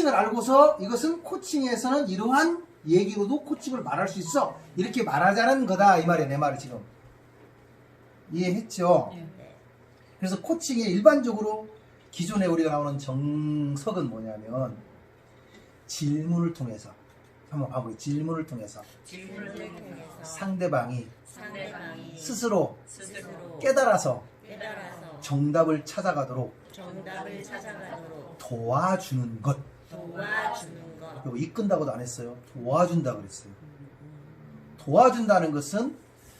코칭을 알고서 이것은 코칭에서는 이러한 얘기로도 코칭을 말할 수 있어. 이렇게 말하자는 거다. 이 말이야, 내 말을 지금. 이해했죠? 예. 그래서 코칭에 일반적으로 기존에 우리가 나오는 정석은 뭐냐면 질문을 통해서 한번 봐보요 질문을 통해서 질문을 통해서 상대방이 상대방이 스스로 스스로 깨달아서 깨달아서 정답을 찾아가도록 정답을 찾아가도록 도와주는 것. 도와주는 것. 이끈다고도 안 했어요. 도와준다 그랬어요. 도와준다는 것은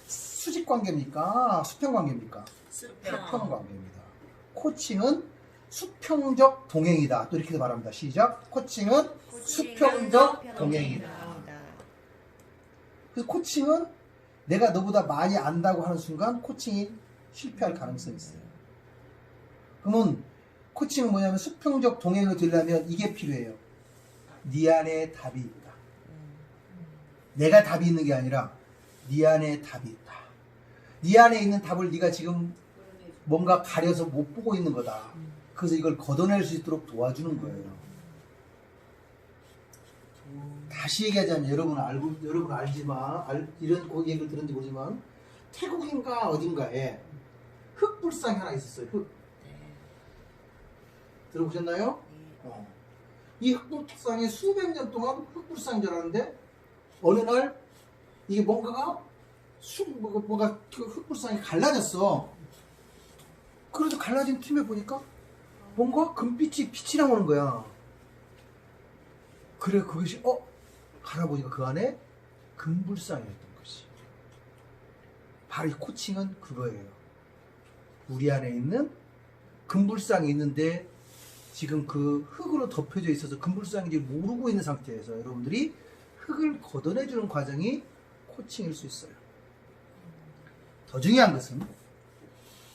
수직 관계입니까? 수평 관계입니까? 수평 수평. 관계입니다. 코칭은 수평적 동행이다. 또 이렇게도 말합니다. 시작. 코칭은 수평적 동행이다. 그래서 코칭은 내가 너보다 많이 안다고 하는 순간 코칭이 실패할 가능성이 있어요. 그러면 코칭은 뭐냐면 수평적 동행을 되려면 이게 필요해요. 네 안에 답이 있다. 내가 답이 있는 게 아니라 네 안에 답이 있다. 네 안에 있는 답을 네가 지금 뭔가 가려서 못 보고 있는 거다. 그래서 이걸 걷어낼 수 있도록 도와주는 거예요. 다시 얘기하자면 여러분 알고 여러분 알지만 알, 이런 거 얘기를 들은지 모르지만 태국인가 어딘가에 흑불상이 하나 있었어요. 흑 들어보셨나요? 어. 이 흑불상이 수백 년 동안 알았는데 어느 날 이게 뭔가가 수, 뭐가, 뭐가 그 흑불상이 갈라졌어. 그래서 갈라진 틈에 보니까 뭔가 금빛이 빛이 나오는 거야. 그래 그것이 어 갈아보니까 그 안에 금불상이었던 것이. 바로 이 코칭은 그거예요. 우리 안에 있는 금불상이 있는데 지금 그 흙으로 덮여져 있어서 금불상인지 모르고 있는 상태에서 여러분들이 흙을 걷어내주는 과정이 코칭일 수 있어요. 더 중요한 것은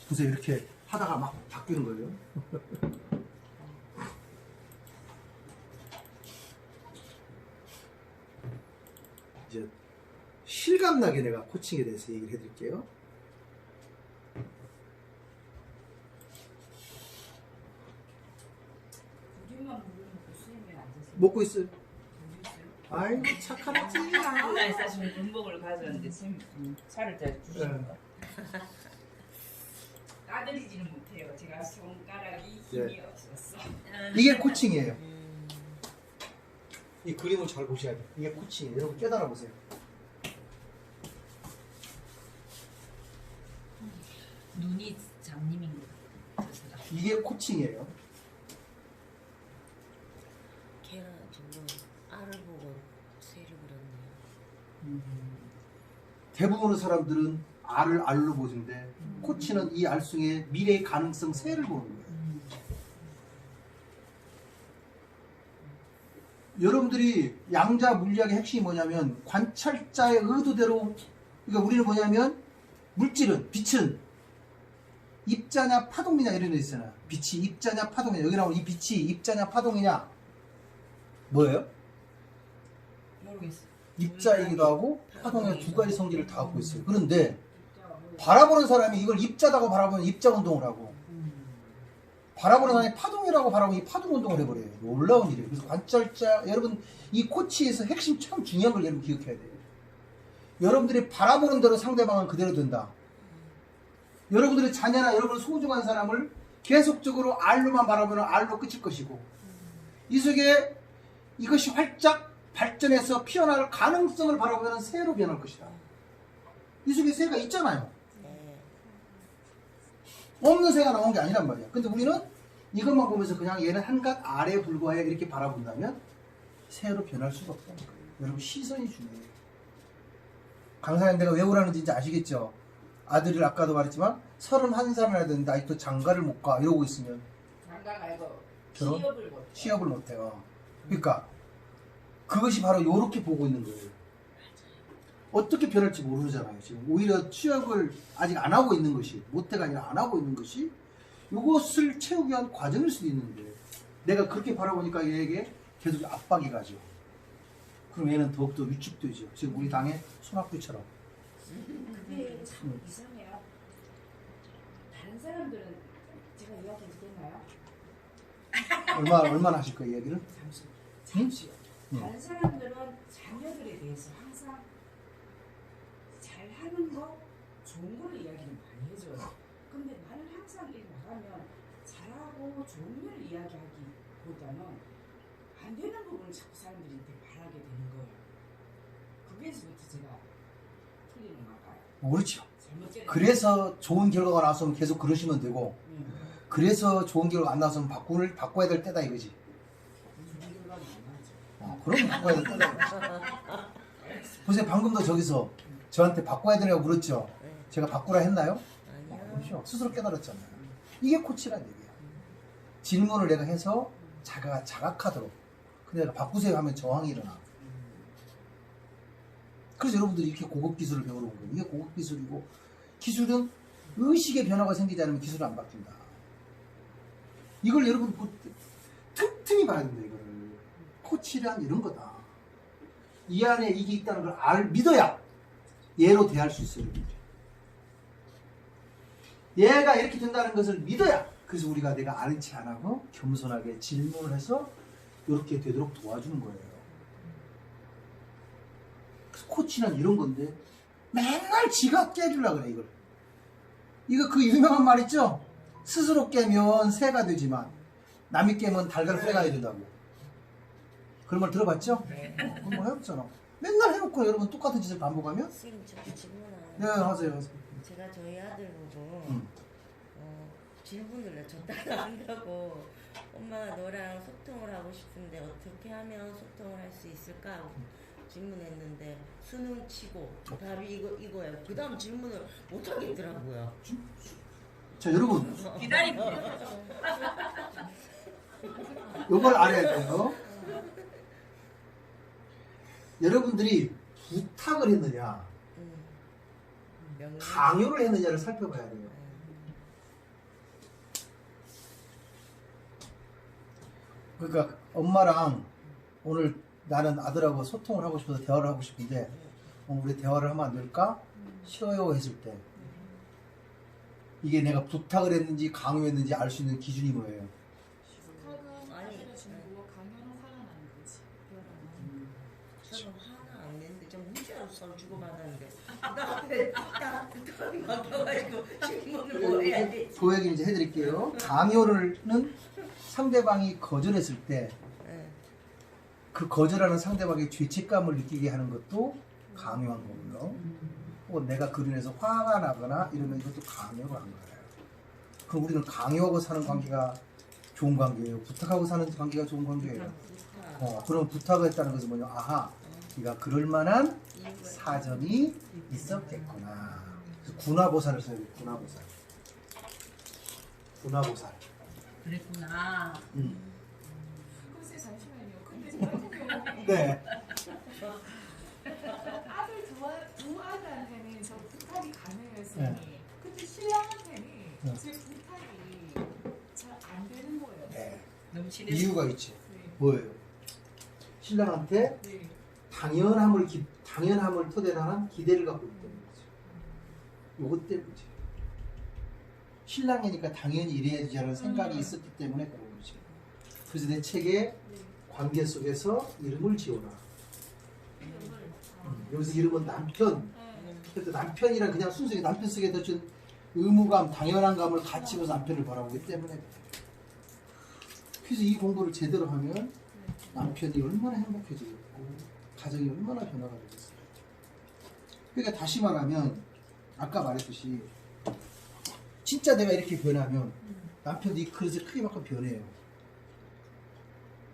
보세요 이렇게 하다가 막 바뀌는 거예요. 이제 실감나게 내가 코칭에 대해서 얘기를 해드릴게요. 우리만 모르는 교수님이 앉으세요. 먹고 있어요. 아이고 착하지. 날 사실 문복을 가져왔는데 쌤 음, 잘 주시는 거. 까드리지는 못해요. 제가 손가락이 힘이 없어서. 이게 코칭이에요. 이 그림을 잘 보셔야 돼요. 이게 코칭이에요. 여러분 깨달아 보세요. 눈이 장님인 것 같아요. 이게 코칭이에요. 걔가 지금 알을 보고 새를 그렸네요. 대부분의 사람들은 알을 알로 보는데 코치는 이 알숭의 미래의 가능성 새를 보는 거예요. 여러분들이 양자 물리학의 핵심이 뭐냐면 관찰자의 의도대로 그러니까 우리는 뭐냐면 물질은 빛은 입자냐 파동이냐 이런 데 있잖아. 빛이 입자냐 파동이냐 여기 나오는 이 빛이 입자냐 파동이냐 뭐예요? 모르겠어요. 입자이기도 하고 파동의 두 가지 성질을 다 갖고 있어요. 그런데 바라보는 사람이 이걸 입자다고 바라보면 입자 운동을 하고 바라보는 사람이 파동이라고 바라보면 이 파동 운동을 해버려요. 놀라운 일이에요. 그래서 관찰자 여러분 이 코치에서 핵심 참 중요한 걸 여러분 기억해야 돼요. 여러분들이 바라보는 대로 상대방은 그대로 된다. 여러분들의 자녀나 여러분 소중한 사람을 계속적으로 알로만 바라보면 알로 끝일 것이고 이 속에 이것이 활짝 발전해서 피어날 가능성을 바라보면 새로 변할 것이다. 이 속에 새가 있잖아요. 네. 없는 새가 나온 게 아니란 말이야. 근데 우리는 이것만 보면서 그냥 얘는 한갓 아래 불과해 이렇게 바라본다면 새로 변할 수가 없다는 거예요. 여러분 시선이 중요해요. 강사님 내가 왜 오라는지 이제 아시겠죠? 아들이 아까도 말했지만 31살을 해야 되는데 아직도 장가를 못 가 이러고 있으면 장가 말고 결혼? 취업을 못. 취업을 못 해요. 그러니까 그것이 바로 이렇게 보고 있는 거예요. 어떻게 변할지 모르잖아요. 지금 오히려 취업을 아직 안 하고 있는 것이 못해가 아니라 안 하고 있는 것이 이것을 채우기 위한 과정일 수도 있는데 내가 그렇게 바라보니까 얘에게 계속 압박이 가죠. 그럼 얘는 더욱더 위축되죠. 지금 우리 당의 손학규처럼. 그게 참 이상해요. 다른 사람들은 제가 이야기 드렸나요? 얼마 얼마나 하실 거예요 얘기를? 잠시 잠시요. 응. 다른 사람들은 자녀들에 대해서 항상 잘하는 거, 좋은 거를 이야기를 많이 해줘요. 근데 나는 항상 일 나가면 잘하고 좋은 걸 이야기하기보다는 안 되는 부분을 자꾸 사람들한테 말하게 되는 거예요. 그게서부터 제가 틀리는 것 같아요. 모르죠. 잘못된 그래서 좋은 결과가 나왔으면 계속 그러시면 되고 응. 그래서 좋은 결과가 안 나왔으면 바꾸를 바꿔야 될 때다 이거지. 좋은 결과는 안 나죠. 어, 그럼 바꿔야. 이거지. 보세요 방금도 저기서 저한테 바꿔야 되냐고. 네. 제가 바꾸라 했나요? 아니요. 그렇죠. 스스로 깨달았잖아요. 이게 코치란 얘기야. 질문을 내가 해서 자가 자각하도록. 근데 바꾸세요 하면 저항이 일어나. 그래서 여러분들이 이렇게 고급 기술을 배우러 온 거예요. 이게 고급 기술이고 기술은 의식의 변화가 생기지 않으면 기술은 안 바뀐다. 이걸 여러분 그 틈틈이 봐야 된다 이거를. 코치란 이런 거다. 이 안에 이게 있다는 걸 알, 믿어야 얘로 대할 수 있어요. 얘가 이렇게 된다는 것을 믿어야 그래서 우리가 내가 아는 체 안 하고 겸손하게 질문을 해서 이렇게 되도록 도와주는 거예요. 그래서 코치는 이런 건데 맨날 지가 깨주려 그래 이걸. 이거 그 유명한 말 있죠? 스스로 깨면 새가 되지만 남이 깨면 달걀 후레가 된다고. 그런 말 들어봤죠? 네. 어, 그런 말 해봤잖아. 맨날 해놓고 여러분 똑같은 짓을 반복하면 선생님 저 질문 네 하나. 하세요. 하세요. 제가 저희 아들 보고 음. 어, 질문을 줬다가 한다고 엄마 너랑 소통을 하고 싶은데 어떻게 하면 소통을 할 수 있을까 하고 질문했는데 수능 치고 답이 이거 이거예요. 그 다음 질문을 못 하겠더라고요. 자 여러분 기다립니다. 요걸 알아야 돼요. 여러분들이 부탁을 했느냐, 음. 강요를 했느냐를 살펴봐야 돼요. 그러니까 엄마랑 오늘 나는 아들하고 소통을 하고 싶어서 대화를 하고 싶은데 어, 우리 대화를 하면 안 될까? 싫어요 했을 때 이게 내가 부탁을 했는지 강요했는지 알 수 있는 기준이 뭐예요? 부탁은 아니, 아들을 주는 거고 강요는 화가 나는 거지. 저는 화는 안 냈는데 좀 문제로서 주고받았는데 그다음에 딱 부탁이 막혀가지고 질문을 뭐 해야 돼? 그 얘기를 이제 해드릴게요. 강요를는 상대방이 거절했을 때 그 네. 거절하는 상대방의 죄책감을 느끼게 하는 것도 강요한 거고요. 혹은 내가 그로 인해서 화가 나거나 이러면 이것도 강요가 한 거예요. 그럼 우리는 강요하고 사는 관계가 좋은 관계예요. 부탁하고 사는 관계가 좋은 관계예요. 어, 그럼 부탁을 했다는 것은 뭐냐? 아하, 네가 그럴 만한 사정이 있었겠구나. 군화보살을 써야 돼요. 군화보살. 군화보살. 그랬구나. 음. 글쎄 잠시만요. 근데 저 같은 경우는 네. 아들 두, 아- 두 아들한테는 저 부탁이 가능해요, 네. 근데 신랑한테는 네. 제 부탁이 잘 안 되는 거예요. 네. 너무 친해서. 이유가 있지. 네. 뭐예요? 신랑한테 네. 당연함을 기, 당연함을 토대로 하는 기대를 갖고 있기 때문이죠. 요것 때문이지. 신랑이니까 당연히 이래야지 하는 생각이 음. 있었기 때문에 그런 거지. 그래서 내 책에 네. 관계 속에서 이름을 아, 음, 여기서 이름은 남편. 네. 그래서 남편이란 그냥 순수하게 남편 속에 덧준 의무감, 당연한 감을 입어서 남편을 바라보기 때문에 그래. 그래서 이 공부를 제대로 하면 남편이 얼마나 행복해지겠고 가정이 얼마나 변화가 되겠어요. 그러니까 다시 말하면 아까 말했듯이 진짜 내가 이렇게 변하면 남편도 이 그릇을 크게 만큼 변해요.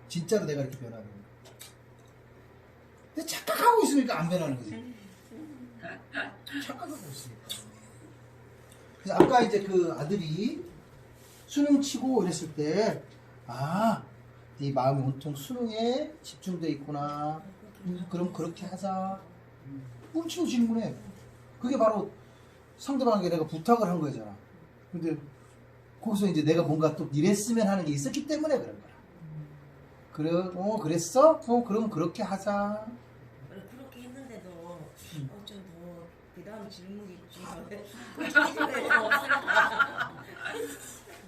진짜로 내가 이렇게 변하면. 근데 착각하고 있으니까 안 변하는 거지. 착각하고 있으니까. 그래서 아까 이제 그 아들이 수능 치고 이랬을 때, 아, 네 마음이 온통 수능에 집중돼 있구나. 음, 그럼 그렇게 하자. 훔치고 질문해. 그게 바로 상대방에게 내가 부탁을 한 거잖아. 근데 거기서 이제 내가 뭔가 또 이랬으면 하는 게 있었기 때문에 그런 거야. 그래, 어, 그랬어? 어, 그럼 그렇게 하자. 그렇게 했는데도 음. 어, 좀더 그다음 질문이 좀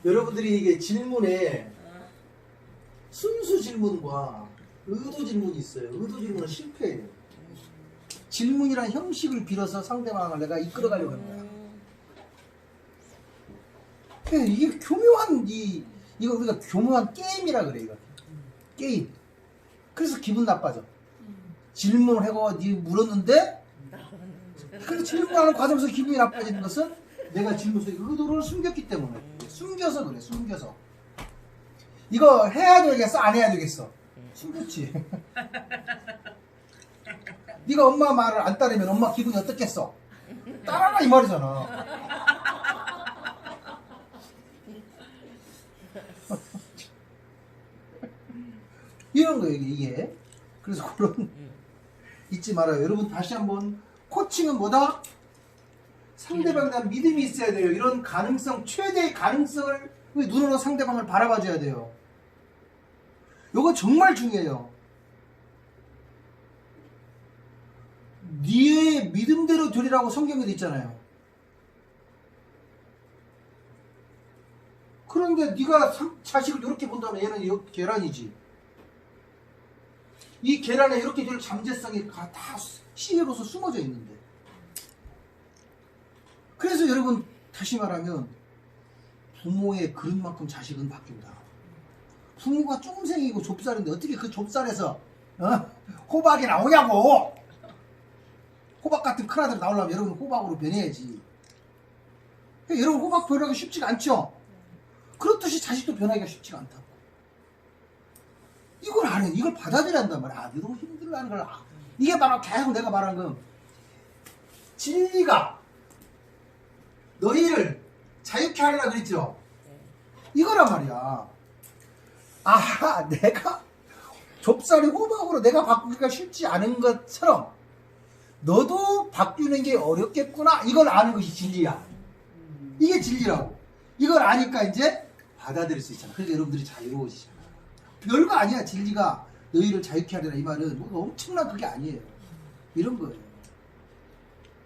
여러분들이 이게 질문에 순수 질문과 의도 질문이 있어요. 의도 질문은 실패예요. 질문이란 형식을 빌어서 상대방을 내가 이끌어가려고 하는 거야. 음, 예, 이게 교묘한 이 이거 우리가 교묘한 게임이라 그래 이거 게임. 그래서 기분 나빠져. 질문을 해고 네 물었는데 그 질문하는 과정에서 기분이 나빠지는 것은 내가 질문 속에 의도를 숨겼기 때문에 숨겨서 그래 숨겨서 이거 해야 되겠어 안 해야 되겠어 숨겼지 네가 엄마 말을 안 따르면 엄마 기분이 어떻겠어? 따라라 이 말이잖아. 이런 거예요 이게 그래서 그런 잊지 말아요. 여러분 다시 한번 코칭은 뭐다? 상대방에 대한 믿음이 있어야 돼요. 이런 가능성 최대의 가능성을 눈으로 상대방을 바라봐 줘야 돼요 이거 정말 중요해요 네의 믿음대로 되리라고 성경에 있잖아요 그런데 네가 상- 자식을 이렇게 본다면 얘는 이 계란이지 이 계란에 이렇게 될 잠재성이 가- 다 씨로서 숨어져 있는데. 그래서 여러분 다시 말하면 부모의 그릇만큼 자식은 바뀐다. 부모가 쫌생이고 좁쌀인데 어떻게 그 좁쌀에서 어? 호박이 나오냐고. 호박 같은 큰 아들 나오려면 여러분 호박으로 변해야지. 그러니까 여러분 호박 변하기 쉽지가 않죠. 그렇듯이 자식도 변하기가 쉽지가 않다. 이걸 안 해. 이걸 받아들여야 한단 말이야. 아, 너무 힘들다는 걸. 아, 이게 바로 계속 내가 말한 건 진리가 너희를 자유케 하리라 그랬죠. 이거란 말이야. 아, 내가 좁쌀이 호박으로 내가 바꾸기가 쉽지 않은 것처럼 너도 바뀌는 게 어렵겠구나. 이걸 아는 것이 진리야. 이게 진리라고. 이걸 아니까 이제 받아들일 수 있잖아. 그러니까 여러분들이 자유로워지잖아. 별거 아니야. 진리가 너희를 자유케 하리라 이 말은 뭐 엄청난 그게 아니에요. 이런 거예요.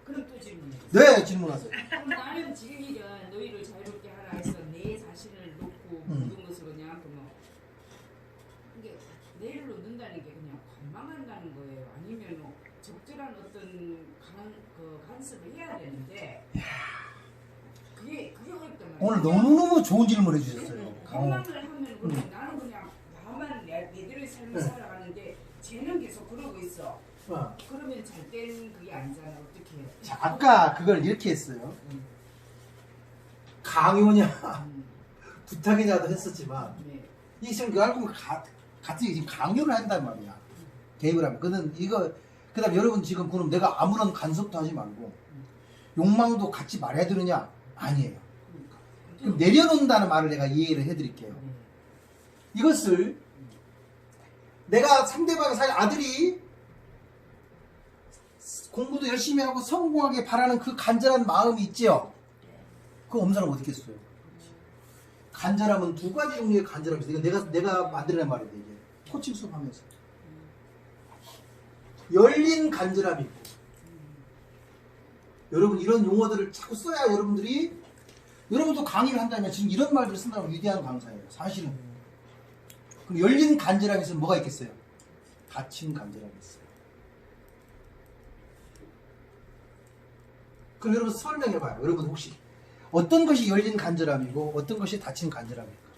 그럼 또 질문해. 네, 질문하세요. 그럼 나는 진리가 너희를 자유롭게 하라 해서 내 자신을 놓고 음. 모든 것을 그냥 그뭐 이게 내를 놓는다는 게 그냥 관망한다는 거예요. 아니면 뭐 적절한 어떤 간, 그 간섭을 해야 되는데 그게 그게 어렵단 말이야. 오늘 너무너무 좋은 질문 해주셨어요. 어. 관망을 하면 그냥 나는 그냥 나만 내, 내들의 삶을 네. 살아가는데 쟤는 계속 그러고 있어. 어. 그러면 잘 때는 그게 아니잖아. 어떻게 해? 자, 아까 그걸 이렇게 했어요. 강요냐, 음, 부탁이냐도 했었지만, 네. 이 지금 결국 가, 같이 지금 강요를 한단 말이야. 개입을 하면. 그는 이거, 그 다음 여러분 지금 그럼 내가 아무런 간섭도 하지 말고, 욕망도 같이 말해야 되느냐? 아니에요. 그럼 내려놓는다는 말을 내가 이해를 해드릴게요. 네. 이것을 내가 상대방의 사실 아들이 공부도 열심히 하고 성공하게 바라는 그 간절한 마음이 있지요. 없는 사람 어디 있겠어요? 간절함은 두 가지 종류의 간절함이 있어요. 내가 내가 만들어낸 말인데 이게 코칭 수업하면서 열린 간절함이 있고 여러분 이런 용어들을 자꾸 써야 여러분들이 여러분도 강의를 한다면 지금 이런 말들을 쓴다면 위대한 강사예요. 사실은 그럼 열린 간절함이 있으면 뭐가 있겠어요? 닫힌 간절함이 있어요. 그럼 여러분 설명해봐요. 여러분 혹시 어떤 것이 열린 간절함이고 어떤 것이 닫힌 간절함입니까?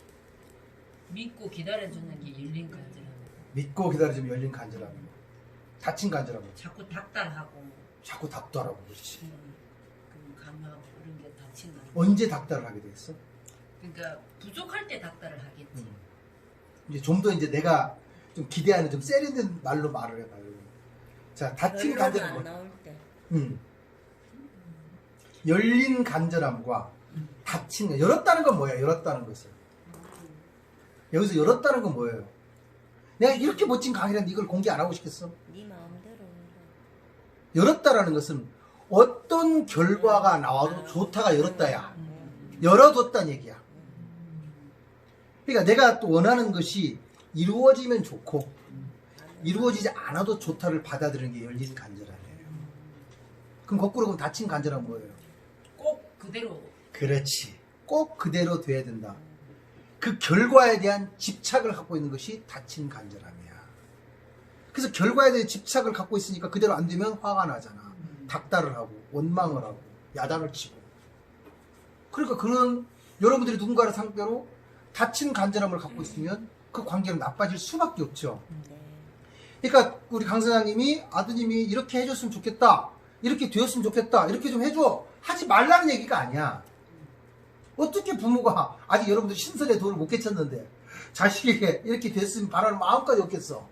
믿고 기다려주는 게 열린 간절함. 믿고 기다려주면 열린 간절함이고 닫힌 간절함은 자꾸 닥달하고 자꾸 닥달하고 그렇지. 음, 그 감하고 그런 게 닫힌다. 언제 닥달을 하게 됐어? 그러니까 부족할 때 닥달을 하겠지. 음. 이제 좀 더 이제 내가 좀 기대하는 좀 세련된 말로 말을 해봐요. 자, 닫힌 결론이 간절함. 안 나올 때. 음. 열린 간절함과 닫힌 열었다는 건 뭐예요? 열었다는 것은 여기서 열었다는 건 뭐예요? 내가 이렇게 멋진 강의라는데 이걸 공개 안 하고 싶겠어? 네 마음대로. 열었다라는 것은 어떤 결과가 나와도 좋다가 열었다야. 음. 열어뒀다는 얘기야. 그러니까 내가 또 원하는 것이 이루어지면 좋고 이루어지지 않아도 좋다를 받아들이는 게 열린 간절함이에요. 그럼 거꾸로 그럼 닫힌 간절함은 뭐예요? 꼭 그대로 그렇지. 꼭 그대로 돼야 된다. 그 결과에 대한 집착을 갖고 있는 것이 다친 간절함이야. 그래서 결과에 대한 집착을 갖고 있으니까 그대로 안 되면 화가 나잖아. 닥달을 하고 원망을 하고 야단을 치고. 그러니까 그런 여러분들이 누군가를 상대로 다친 간절함을 갖고 있으면 그 관계는 나빠질 수밖에 없죠. 네. 그러니까 우리 강 사장님이 아드님이 이렇게 해줬으면 좋겠다. 이렇게 되었으면 좋겠다. 이렇게 좀 해줘. 하지 말라는 얘기가 아니야. 어떻게 부모가 아직 여러분들 신선의 돌을 못 깨쳤는데 자식에게 이렇게 됐으면 바라는 마음까지 없겠어.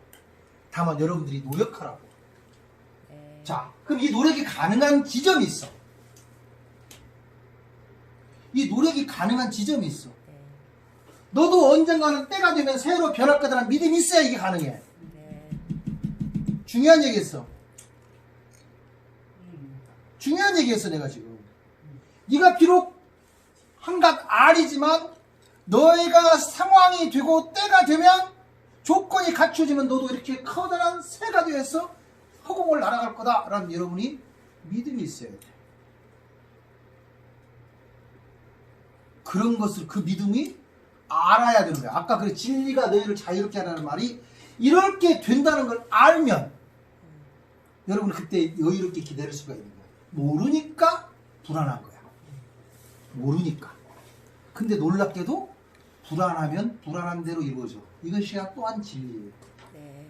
다만 여러분들이 노력하라고. 네. 자, 그럼 이 노력이 가능한 지점이 있어. 이 노력이 가능한 지점이 있어. 네. 너도 언젠가는 때가 되면 새로 변할 거다라는 믿음이 있어야 이게 가능해. 네. 중요한 얘기했어. 음. 중요한 얘기했어 내가 지금. 네가 비록 한갓 알이지만 너희가 상황이 되고 때가 되면 조건이 갖춰지면 너도 이렇게 커다란 새가 되어서 허공을 날아갈 거다라는 여러분이 믿음이 있어야 돼. 그런 것을 그 믿음이 알아야 되는 거야. 아까 그 진리가 너희를 자유롭게 하라는 말이 이렇게 된다는 걸 알면 여러분 그때 여유롭게 기다릴 수가 있는 거야. 모르니까 불안한 거야. 모르니까. 근데 놀랍게도 불안하면 불안한 대로 이루어져. 이것이야 또한 진리예요. 네.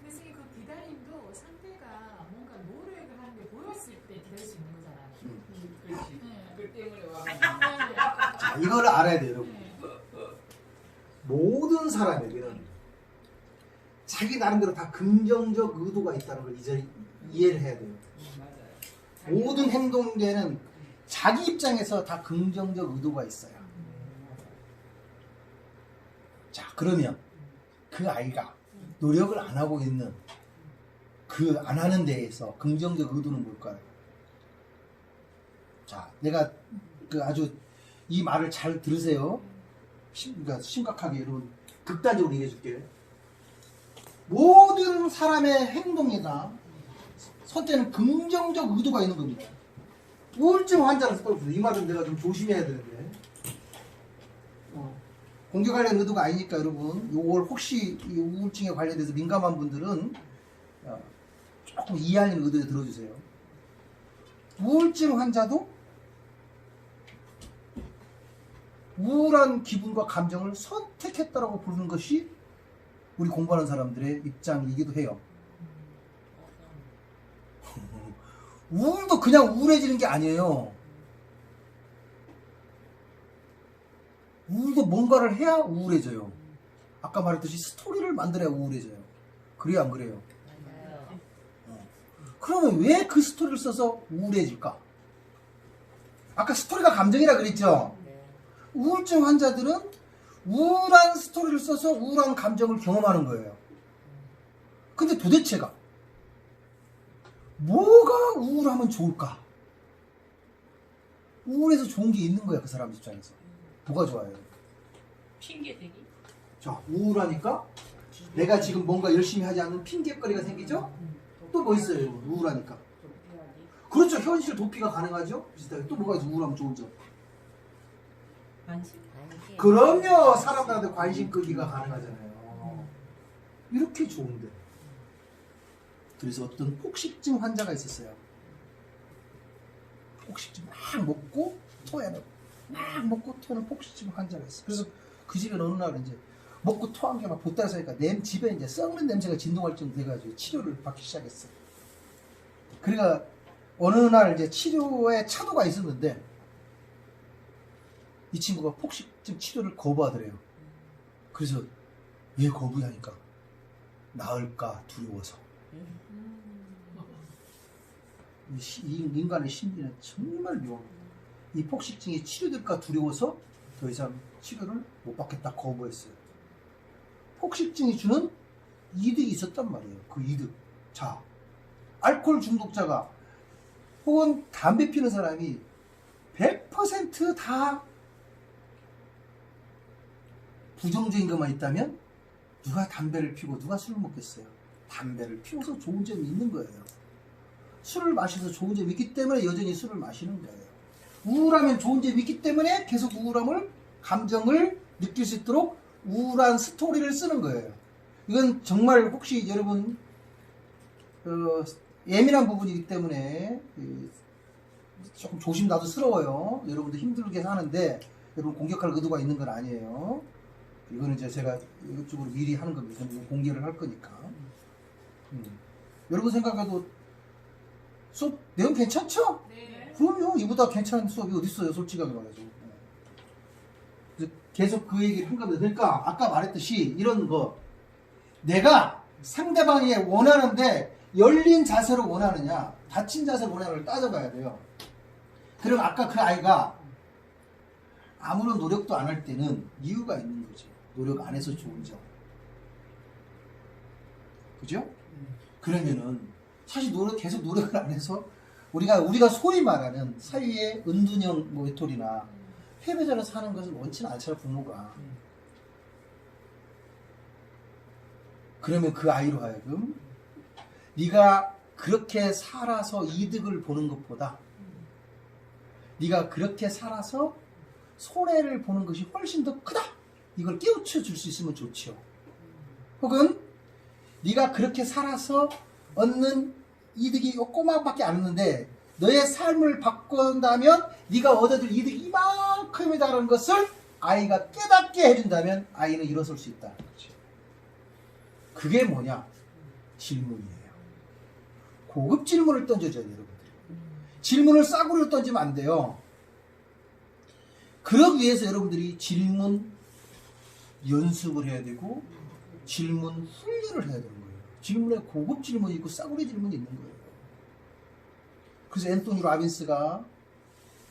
선생님 그 기다림도 상대가 뭔가 노력을 하는데 보였을 때 기다릴 수 있는 거잖아요. 음, 그렇지. 네. 그 때문에 와. 네. 자, 이걸 알아야 돼요, 여러분. 네. 모든 사람에게는 자기 나름대로 다 긍정적 의도가 있다는 걸 이제 이해를 해야 돼요. 맞아요. 모든 행동에는 자기 입장에서 다 긍정적 의도가 있어요. 자, 그러면 그 아이가 노력을 안 하고 있는 그 안 하는 데에서 긍정적 의도는 뭘까요? 자, 내가 그 아주 이 말을 잘 들으세요. 심, 그러니까 심각하게 여러분 극단적으로 얘기해 줄게요. 모든 사람의 행동에다 선택는 긍정적 의도가 있는 겁니다. 우울증 환자라서 떨어져요. 이 말은 내가 좀 조심해야 되는데. 어, 공개 관련 의도가 아니니까 여러분, 요걸 혹시 이 우울증에 관련돼서 민감한 분들은 어, 조금 이해하는 의도에 들어주세요. 우울증 환자도 우울한 기분과 감정을 선택했다라고 부르는 것이 우리 공부하는 사람들의 입장이기도 해요. 우울도 그냥 우울해지는 게 아니에요. 우울도 뭔가를 해야 우울해져요. 아까 말했듯이 스토리를 만들어야 우울해져요. 그래요, 안 그래요? 맞아요. 그러면 왜 그 스토리를 써서 우울해질까? 아까 스토리가 감정이라 그랬죠? 네. 우울증 환자들은 우울한 스토리를 써서 우울한 감정을 경험하는 거예요. 근데 도대체가 뭐가 우울하면 좋을까? 우울해서 좋은 게 있는 거야, 그 사람 입장에서. 뭐가 좋아요? 핑계 대기. 자, 우울하니까 내가 지금 뭔가 열심히 하지 않는 핑계거리가 생기죠? 또 뭐 있어요? 우울하니까. 그렇죠, 현실 도피가 가능하죠? 비슷하게. 또 뭐가 있어, 우울하면 좋은 점? 관심. 관심. 그럼요 사람들한테 관심 끄기가 가능하잖아요 이렇게 좋은데 그래서 어떤 폭식증 환자가 있었어요 폭식증 막 먹고 토해야 되고 막 먹고 토하는 폭식증 환자가 있어 그래서 그 집에 어느 날 이제 먹고 토한 게 막 보따리 사니까 냄 집에 이제 썩는 냄새가 진동할 정도 돼가지고 치료를 받기 시작했어 그러니까 어느 날 이제 치료에 차도가 있었는데 이 친구가 폭식증 치료를 거부하더래요. 그래서 왜 거부하니까 나을까 두려워서. 이 시- 이 인간의 심리는 정말 묘합니다. 이 폭식증이 치료될까 두려워서 더 이상 치료를 못 받겠다 거부했어요. 폭식증이 주는 이득이 있었단 말이에요. 그 이득. 자, 알코올 중독자가 혹은 담배 피는 사람이 100%다 부정적인 것만 있다면 누가 담배를 피고 누가 술을 먹겠어요? 담배를 피워서 좋은 점이 있는 거예요. 술을 마셔서 좋은 점이 있기 때문에 여전히 술을 마시는 거예요. 우울하면 좋은 점이 있기 때문에 계속 우울함을 감정을 느낄 수 있도록 우울한 스토리를 쓰는 거예요. 이건 정말 혹시 여러분 어, 예민한 부분이기 때문에 그, 조금 조심 나도 스러워요. 여러분도 힘들게 사는데 여러분 공격할 의도가 있는 건 아니에요. 이거는 이제 제가 이쪽으로 미리 하는 겁니다. 공개를 할 거니까. 음. 여러분 생각해도 수업 내용 괜찮죠? 네. 그럼요. 이보다 괜찮은 수업이 어디 있어요, 솔직하게 말해서. 계속 그 얘기를 한 겁니다. 그러니까 아까 말했듯이 이런 거 내가 상대방이 원하는데 열린 자세로 원하느냐, 닫힌 자세로 원하느냐를 따져봐야 돼요. 그럼 아까 그 아이가 아무런 노력도 안 할 때는 이유가 있는 거죠. 노력 안 해서 좋은 점. 그죠? 그러면은 사실 노력 계속 노력을 안 해서 우리가 우리가 소위 말하는 사회의 은둔형 뭐 외톨이나 패배자로 사는 것을 원치는 않잖아 부모가. 그러면 그 아이로 하여금 네가 그렇게 살아서 이득을 보는 것보다 네가 그렇게 살아서 손해를 보는 것이 훨씬 더 크다. 이걸 깨우쳐 줄 수 있으면 좋지요. 혹은 네가 그렇게 살아서 얻는 이득이 꼬막밖에 안 없는데 너의 삶을 바꾼다면 네가 얻어들 이득이 이만큼이다라는 것을 아이가 깨닫게 해준다면 아이는 일어설 수 있다는 거죠. 그게 뭐냐? 질문이에요. 고급 질문을 던져줘야 돼요, 여러분들. 질문을 싸구려로 던지면 안 돼요. 그러기 위해서 여러분들이 질문 연습을 해야 되고 질문 훈련을 해야 되는 거예요. 질문에 고급 질문이 있고 싸구려 질문이 있는 거예요. 그래서 앤토니 라빈스가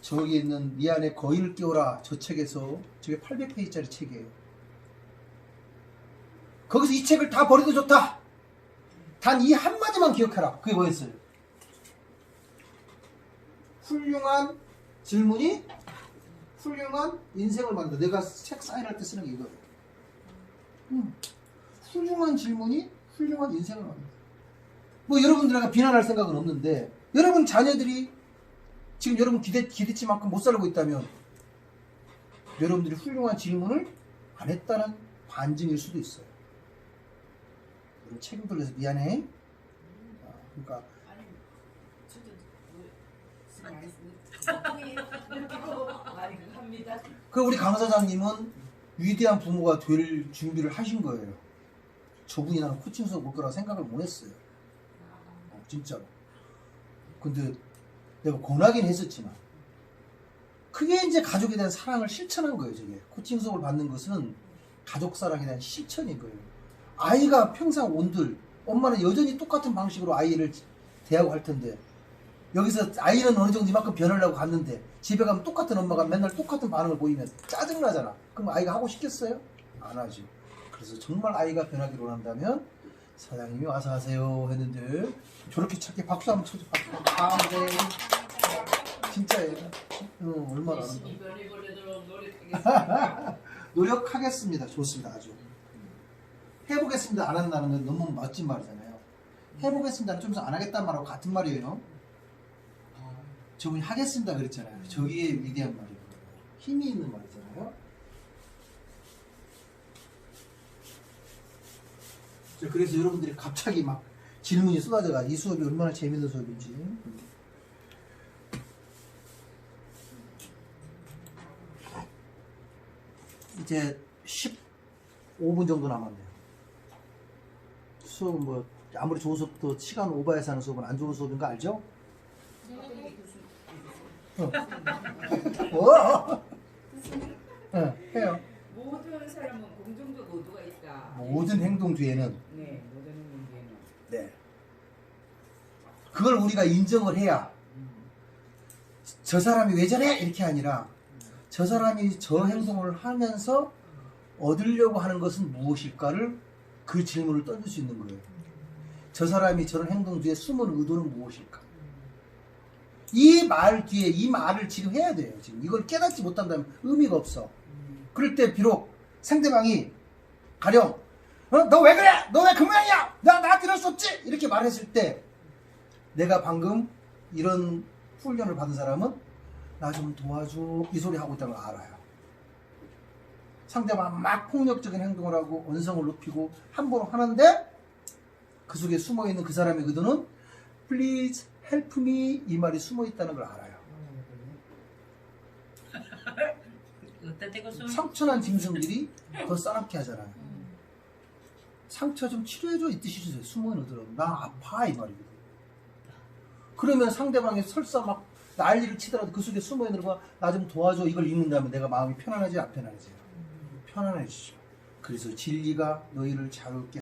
저기 있는 미안의 거인을 깨워라 저 책에서 저게 800페이지짜리 책이에요. 거기서 이 책을 다 버려도 좋다. 단 이 한마디만 기억해라. 그게 뭐였어요? 훌륭한 질문이 훌륭한 인생을 만든다. 내가 책 사인할 때 쓰는 게 이거예요. 음, 훌륭한 질문이 훌륭한 인생을 만든다. 뭐 여러분들에게 비난할 생각은 없는데 여러분 자녀들이 지금 여러분 기대, 기대치만큼 못 살고 있다면 여러분들이 훌륭한 질문을 안 했다는 반증일 수도 있어요. 책임 돌려서 미안해. 아, 그러니까 합니다. 그 우리 강 사장님은 위대한 부모가 될 준비를 하신 거예요. 저분이 나는 코칭 수업 올 거라 생각을 못 했어요. 어, 진짜로. 근데 내가 권하긴 했었지만 그게 이제 가족에 대한 사랑을 실천한 거예요. 저게 코칭 수업을 받는 것은 가족 사랑에 대한 실천인 거예요. 아이가 평생 온들 엄마는 여전히 똑같은 방식으로 아이를 대하고 할 텐데 여기서 아이는 어느 정도 이만큼 변하려고 갔는데 집에 가면 똑같은 엄마가 맨날 똑같은 반응을 보이면 짜증나잖아. 그럼 아이가 하고 싶겠어요? 안 하죠. 그래서 정말 아이가 변하기를 원한다면 사장님이 와서 하세요 했는데 저렇게 착해 박수 한번 쳐줘 박수 아, 네. 진짜예요. 어, 얼마나 열심히 노력하겠습니다. 노력하겠습니다. 좋습니다. 아주. 해보겠습니다. 안 한다는 건 너무 멋진 말이잖아요. 해보겠습니다는 좀안 하겠다는 말하고 같은 말이에요. 저분이 하겠습니다 그랬잖아요. 저기에 위대한 말이에요. 힘이 있는 말이잖아요. 자, 그래서 여러분들이 갑자기 막 질문이 쏟아져가 이 수업이 얼마나 재밌는 수업인지. 이제 15분 정도 남았네요. 수업은 뭐 아무리 좋은 수업도 시간 오버해서 하는 수업은 안 좋은 수업인 거 알죠? 어? 네, 해요. 모든 사람은 공정적 의도가 있다. 모든 행동 뒤에는 네, 모든 행동에는. 네. 그걸 우리가 인정을 해야 저 사람이 왜 저래 이렇게 아니라 저 사람이 저 행동을 하면서 얻으려고 하는 것은 무엇일까를 그 질문을 던질 수 있는 거예요. 저 사람이 저런 행동 뒤에 숨은 의도는 무엇일까? 이 말 뒤에 이 말을 지금 해야 돼요. 지금 이걸 깨닫지 못한다면 의미가 없어. 그럴 때 비록 상대방이 가령 어? 너 왜 그래? 너 왜 그 모양이야? 나 나한테 이럴 수 없지? 이렇게 말했을 때 내가 방금 이런 훈련을 받은 사람은 나 좀 도와줘 이 소리 하고 있다는 걸 알아요. 상대방 막 폭력적인 행동을 하고 언성을 높이고 함부로 하는데 그 속에 숨어 있는 그 사람의 의도는 please help me 이 말이 숨어 있다는 걸 알아요. 상처난 짐승들이 더 싸납게 하잖아요. 상처 좀 치료해줘 이 뜻이죠. 숨어 있는 의도로 나 아파 이 말이거든. 그러면 상대방이 설사 막 난리를 치더라도 그 속에 숨어 있는 거가 나좀 도와줘 이걸 읽는다면 내가 마음이 편안하지 안 편안해져요. 편안해지죠. 그래서 진리가 너희를 자유롭게